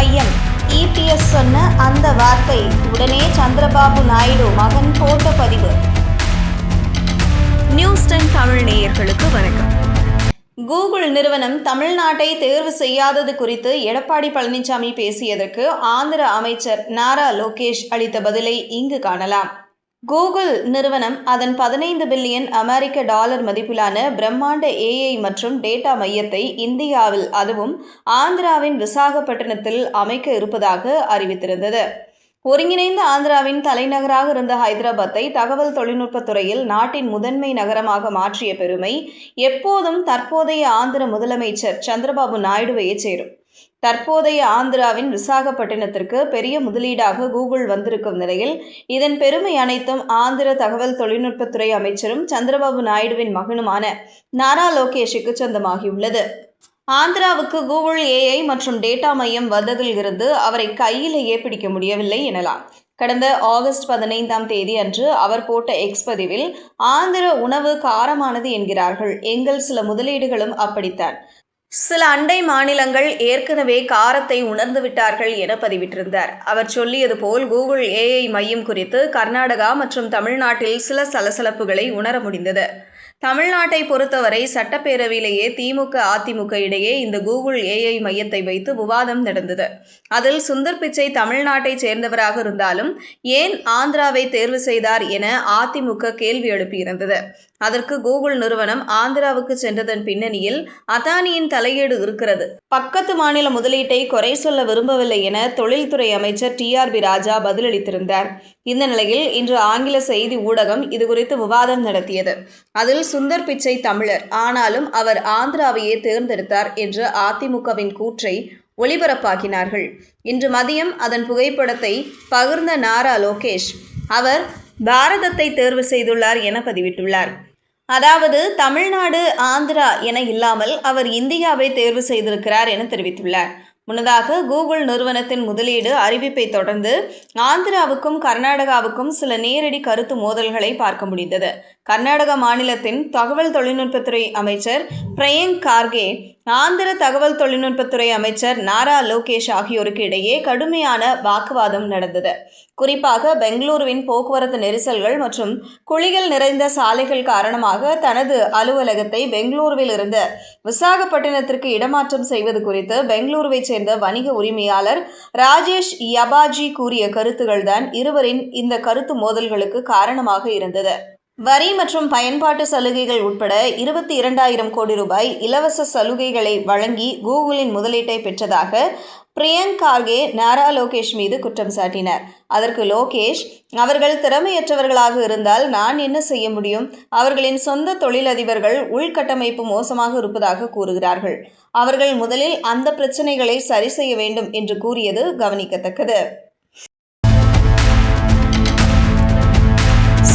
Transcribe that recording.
மையம் இபிஎஸ் சொன்ன அந்த வார்த்தை உடனே சந்திரபாபு நாயுடு மகன் போட்ட பதிவு. நியூஸ் டென் தமிழ் நேயர்களுக்கு வணக்கம். கூகுள் நிறுவனம் தமிழ்நாட்டை தேர்வு செய்யாதது குறித்து எடப்பாடி பழனிசாமி பேசியதற்கு ஆந்திர அமைச்சர் நாரா லோகேஷ் அளித்த பதிலை இங்கு காணலாம். கூகுள் நிறுவனம் அதன் பதினைந்து பில்லியன் அமெரிக்க டாலர் மதிப்பிலான பிரம்மாண்ட ஏஐ மற்றும் டேட்டா மையத்தை இந்தியாவில் அதுவும் ஆந்திராவின் விசாகப்பட்டினத்தில் அமைக்க இருப்பதாக அறிவித்திருந்தது. ஒருங்கிணைந்த ஆந்திராவின் தலைநகராக இருந்த ஹைதராபாத்தை தகவல் தொழில்நுட்பத் துறையில் நாட்டின் முதன்மை நகரமாக மாற்றிய பெருமை எப்போதும் தற்போதைய ஆந்திர முதலமைச்சர் சந்திரபாபு நாயுடுவையே சேரும். தற்போதைய ஆந்திராவின் விசாகப்பட்டினத்திற்கு பெரிய முதலீடாக கூகுள் வந்திருக்கும் நிலையில் இதன் பெருமை அனைத்தும் ஆந்திர தகவல் தொழில்நுட்பத்துறை அமைச்சரும் சந்திரபாபு நாயுடுவின் மகனுமான நாரா லோகேஷுக்கு சொந்தமாகியுள்ளது. ஆந்திராவுக்கு கூகுள் ஏஐ மற்றும் டேட்டா மையம் வந்ததில் இருந்து அவரை கையிலேயே பிடிக்க முடியவில்லை எனலாம். கடந்த ஆகஸ்ட் பதினைந்தாம் தேதி அன்று அவர் போட்ட எக்ஸ் பதிவில் ஆந்திர உணவு காரமானது என்கிறார்கள். எங்கள் சில முதலீடுகளும் அப்படித்தான். சில அண்டை மாநிலங்கள் ஏற்கனவே காரத்தை உணர்ந்து விட்டார்கள் என பதிவிட்டிருந்தார். அவர் சொல்லியது போல் கூகுள் ஏஐ மையம் குறித்து கர்நாடகா மற்றும் தமிழ்நாட்டில் சில சலசலப்புகளை உணர முடிந்தது. தமிழ்நாட்டை பொறுத்தவரை சட்டப்பேரவையிலேயே திமுக அதிமுக இடையே இந்த கூகுள் ஏஐ மையத்தை வைத்து விவாதம் நடந்தது. அதில் சுந்தர் பிச்சை தமிழ்நாட்டைச் சேர்ந்தவராக இருந்தாலும் ஏன் ஆந்திராவை தேர்வு செய்தார் என அதிமுக கேள்வி எழுப்பியிருந்தது. அதற்கு கூகுள் நிறுவனம் ஆந்திராவுக்கு சென்றதன் பின்னணியில் அதானியின் தலையீடு இருக்கிறது. பக்கத்து மாநில முதலீட்டை குறை சொல்ல விரும்பவில்லை என தொழில்துறை அமைச்சர் டிஆர்பி ராஜா பதிலளித்திருந்தார். இந்த நிலையில் இன்று ஆங்கில செய்தி ஊடகம் இதுகுறித்து விவாதம் நடத்தியது. அதில் சுந்தர் பிச்சை தமிழர். ஆனாலும் அவர் ஆந்திராவையே தேர்ந்தெடுத்தார் என்ற அதிமுகவின் கூற்றை ஒளிபரப்பாக்கினார்கள் இன்று மதியம் அதன் புகைப்படத்தை பகிர்ந்த நாரா லோகேஷ் அவர் பாரதத்தை தேர்வு செய்துள்ளார் என பதிவிட்டுள்ளார். அதாவது தமிழ்நாடு ஆந்திரா என இல்லாமல் அவர் இந்தியாவை தேர்வு செய்திருக்கிறார் என தெரிவித்துள்ளார். முன்னதாக கூகுள் நிறுவனத்தின் முதலீடு அறிவிப்பை தொடர்ந்து ஆந்திராவுக்கும் கர்நாடகாவுக்கும் சில நேரடி கருத்து மோதல்களை பார்க்க முடிந்தது. கர்நாடக மாநிலத்தின் தகவல் தொழில்நுட்பத்துறை அமைச்சர் பிரியங்க் கார்கே ஆந்திர தகவல் தொழில்நுட்பத்துறை அமைச்சர் நாரா லோகேஷ் ஆகியோருக்கு இடையே கடுமையான வாக்குவாதம் நடந்தது. குறிப்பாக பெங்களூருவின் போக்குவரத்து நெரிசல்கள் மற்றும் குழிகள் நிறைந்த சாலைகள் காரணமாக தனது அலுவலகத்தை பெங்களூருவில் இருந்து விசாகப்பட்டினத்திற்கு இடமாற்றம் செய்வது குறித்து பெங்களூருவைச் சேர்ந்த வணிக உரிமையாளர் ராஜேஷ் யபாஜி கூறிய கருத்துகள்தான் இருவரின் இந்த கருத்து மோதல்களுக்கு காரணமாக இருந்தது. வரி மற்றும் பயன்பாட்டு சலுகைகள் உட்பட இருபத்தி இரண்டாயிரம் கோடி ரூபாய் இலவச சலுகைகளை வழங்கி கூகுளின் முதலீட்டை பெற்றதாக பிரியங்க் கார்கே நாரா லோகேஷ் மீது குற்றம் சாட்டினார். அதற்கு லோகேஷ் அவர்கள் திறமையற்றவர்களாக இருந்தால் நான் என்ன செய்ய முடியும்? அவர்களின் சொந்த தொழிலதிபர்கள் உள்கட்டமைப்பு மோசமாக இருப்பதாக கூறுகிறார்கள். அவர்கள் முதலில் அந்த பிரச்சனைகளை சரி செய்ய வேண்டும் என்று கூறியது கவனிக்கத்தக்கது.